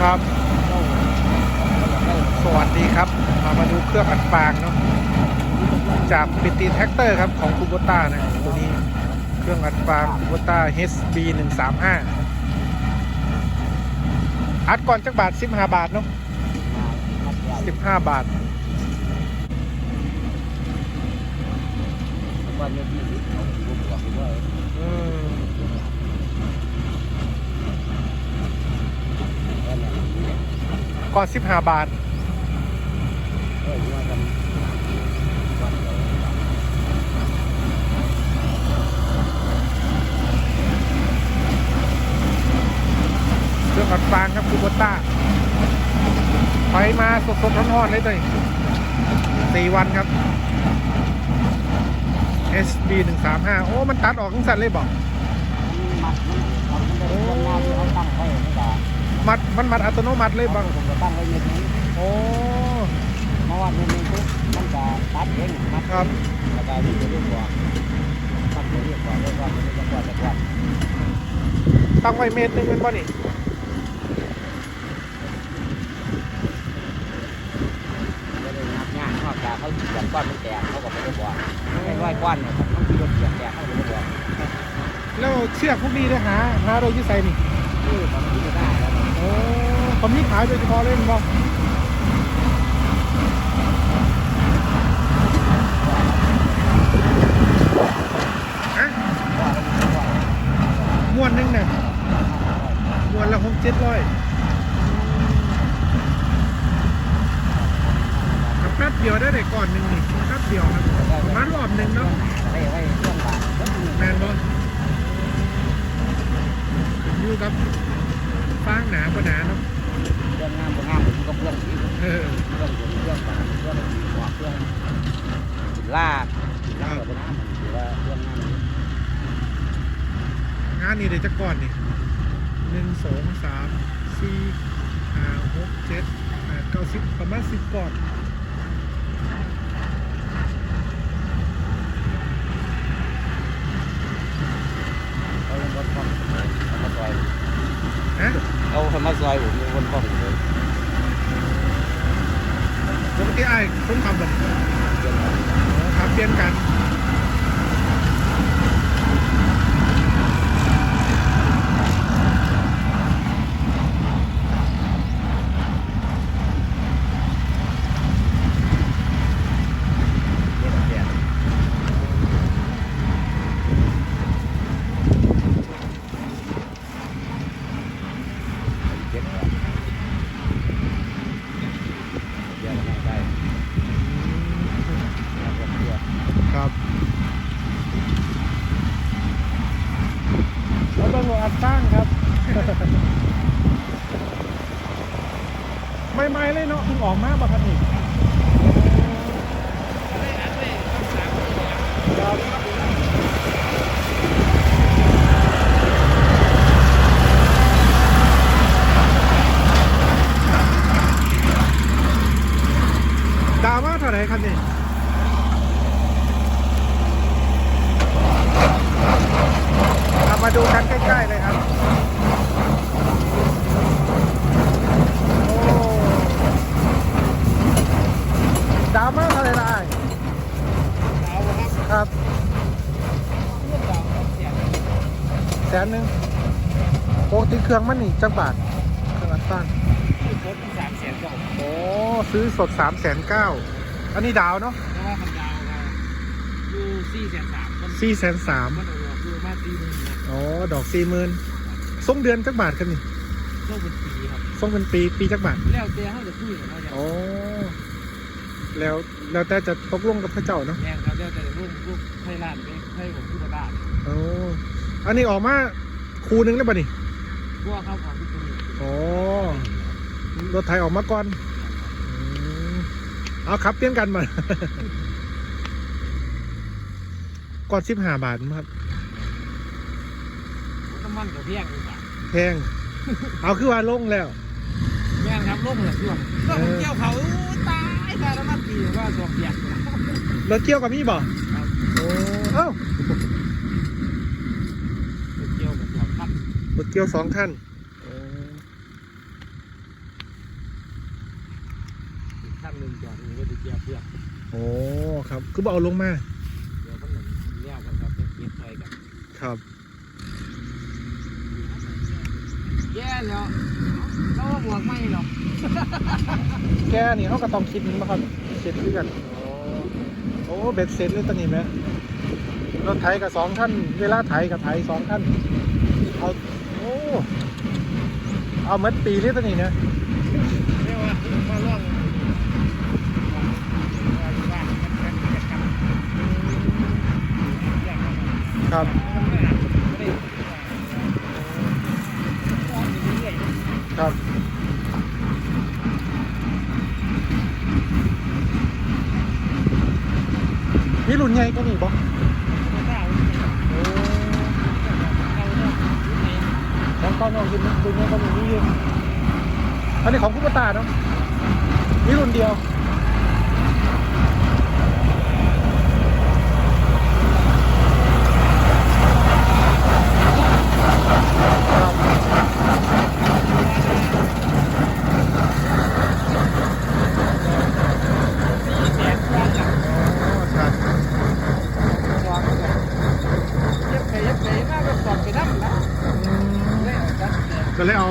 ครับ สวัสดีครับ มามาดูเครื่องอัดฟางเนาะ จากปิติแท็กเตอร์ครับของคูโบต้านะตัวนี้เครื่องอัดฟางคูโบต้า HB 1 3 5อัดก่อนจักบาท 15 บาทเนาะ15 บาทวันนี้ที่สิบเขาบวกด้วยอืม วันนี้เนี่ย ก่อน15บาทเออว่ากันวันเครื่องอัดฟางครับคูโบต้าไปมาสดๆร้อนๆเลยเลยสี่วันครับ SB 1 3 5 โอ้ มันตัดออกทั้งสัตว์เลยบอก มัดมันมัดอัตโนมัติเลยบังผมก็ตั้งไว้นิดนึงโอ้เพราะว่านิดนึงปุ๊บมันจะตัดเองมัดครับแล้วก็ที่จะเรียกว่าตั้งจะเรียกว่าเรียกว่าเรียกว่าเรียกว่าตั้งไว้เมตรหนึงเป็นป่ะนี่จะได้งับง่ายนอกจากเขาเขียนก้อนมันแตกเขาก็ไม่ได้บอกไม่ร้อยก้อนเนี่ยมันคือรถเขียนแตกเขาไม่ได้บอกแล้วเชือกพวกนี้ได้หาหาโดยที่ใส่นี่คือของที่ไม่ได้แล้ว โอ้ ผมมีขายโดยเฉพาะเลยมั้งบ่ฮะม้วนหนึงเนี่ยม้วนละหกเจ็ดร้อยกับแป๊บเดียวได้แต่ก่อนหนึ่งนี่แป๊บเดียวครับประมาณรอบหนึ่งเนาะแล้วมีแมนบออยู่กับฟางหนาปะหนาเนาะ รื่องงานบนงานผมก็เพื่อนอีกเรื่องผมเรื่องบาทเรื่องหัวเรื่องลาบลาบบนน้ำมันถือว่าเรื่องงานงานนี้เดี๋ยวจะก่อนนี่หนึ่งสองสามสี่ห้าหกเจ็ดแปดเก้าสิบประมาณสิบก่อนเขาเรื่องบนฟ้องเขามาซอยฮะเขาทำมาซอผมบนฟ้องเลย ปกติไอ้ายคนขับแบบเรื่อขับเปลี่ยนกัน เรื่องแก่เจ็บเดี๋ยวไม่ได้แล้วก็เพื่อ ครับแล้วต้องอัดตั้งครับ ไม่ไม่ๆเลยเนาะคุณออกมากบ่ครับนี่ครับดาวมาเท่าไหร่ครับนี่ เรามาดูกัน ใกล้ๆเลยครับ โอ้ดาวมากเลยนะไอ้ครับแสนหนึ่งปกติเครื่องมันนี่จักบาทเครื่องอัดตั้งโอ้ซื้อสดสามแสนเก้าอันนี้ดาวเนาะสี่แสนสาม อ๋อ ดอกสี่หมื่นส่งเดือนจักบาทครับนี่ส่งเป็นปีปีจักบาท แล้วแต่เขาจะคุยกับเขาจะอ๋อ แล้วแล้วแต่จะตกลงกับพระเจ้าเนาะแย่งครับแล้วแต่ลูกลูกให้ร้านไปให้ผมที่บ้านอ๋ออันนี้ออกมาคูหนึงแล้วป่ะนี่พวกเขาของทุกคนอ๋อ รถไทยออกมาก่อนอืมเอาครับเปลี่ยนกันมา ก่อนสิบห้าบาทมั้งครับน้ำ มันกับพงอยู่ค่ะแพง เอาคือว่าลงแล้ว แม่นครับลงเหลือช่วงช่วงผมเกี่ยวเขาอู้ตายแค่ะน้ำมันดีว่าสวงเปียกอยู่นะรถเกี่ยวกับมี่บ่รับโอเอ้าเกี่ยวกับสวงครับรเกี่ยวสองขั้นขั้นหนึ่งจอดอยู่ก็จะเกี่ยวเปียกโอ้ครับ คือเอาลงมา เดี๋ยวขั้นหนึ่งเลี้ยวกันครับจะเก็บไปกันครับ แย่แล้วเราบวกไม่หรอกแกนี่เขาก็ต้องคิดมาครับเสร็จด้วยกันโอ้เบ็ดเสร็จเลยตอนนี้ไหมรถไถกับสองท่านเวลาไถกับไถสองท่านเอาโอ้เอาเม็ดปีเลยตอนนี้เนี่ยเรียกว่ามาล่องครับ มันไม่ได้ไม่ได้มองอยู่เรื่อยๆ ครับมีรุ่นใหญ่ก็นี่บ่โอ้ของก้อนน้องกินรุ่นใหญ่ก็มีนี่อยู่อันนี้ของคุปตาเนาะมีรุ่นเดียว ครับอ๋อครับอืมก็เลยเอา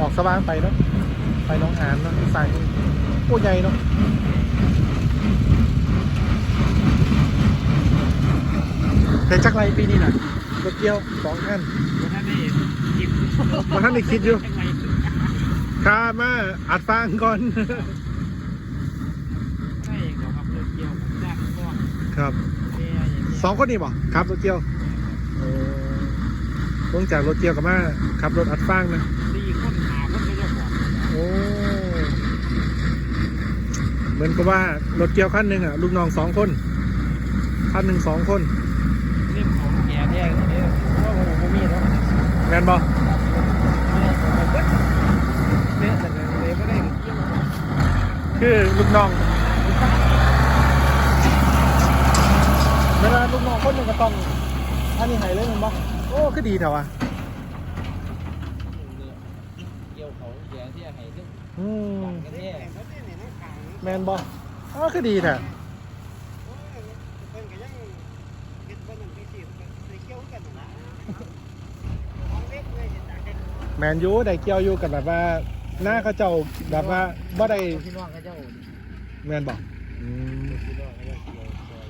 ออกสว่างไปเนาะไปหน้องหานเนาะสายมือโอ้ใหญ่เนาะเห็นจักไรปีนี้น่ะรถเกี่ยวสองคันมาท่านได้คิดอยู่ข้ามาอัดฟังก่อนครับสองคนนี่บ่ครับรถเกี่ยวโอ้ลงจากรถเกี่ยวกับมาขับรถอัดฟางนะ สี่คนหาคนก็จะบอก โอ้ เหมือนกับว่ารถเกี่ยวคันหนึ่งอะลูกน้องสองคนคันหนึ่งสองคนเรื่องของแก่แท้เนี่ยว่าผมมีแล้วแมนบอเนี่ยแต่เลยไม่ได้เกี่ยวคือลูกน้องเวลาลูกน้องคนหนึ่งก็ต้องอันนี้ใหายเลยแมันบอโอ้ก็ดีเถอะวะเกี่ยวเขาแย่ที่ให้ซึ่งอืมต่างกันแท้ แมนบออ๋อก็ดีเถอะแมนยูได้เกี่ยวอยู่กับแบบว่าหน้าเขาเจ้าแบบว่าบ่ได้พี่น้องเขาเจ้าแมนบอกอืมพี่น้องเขาเจ้าเกี่ยวซอย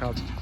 ครับ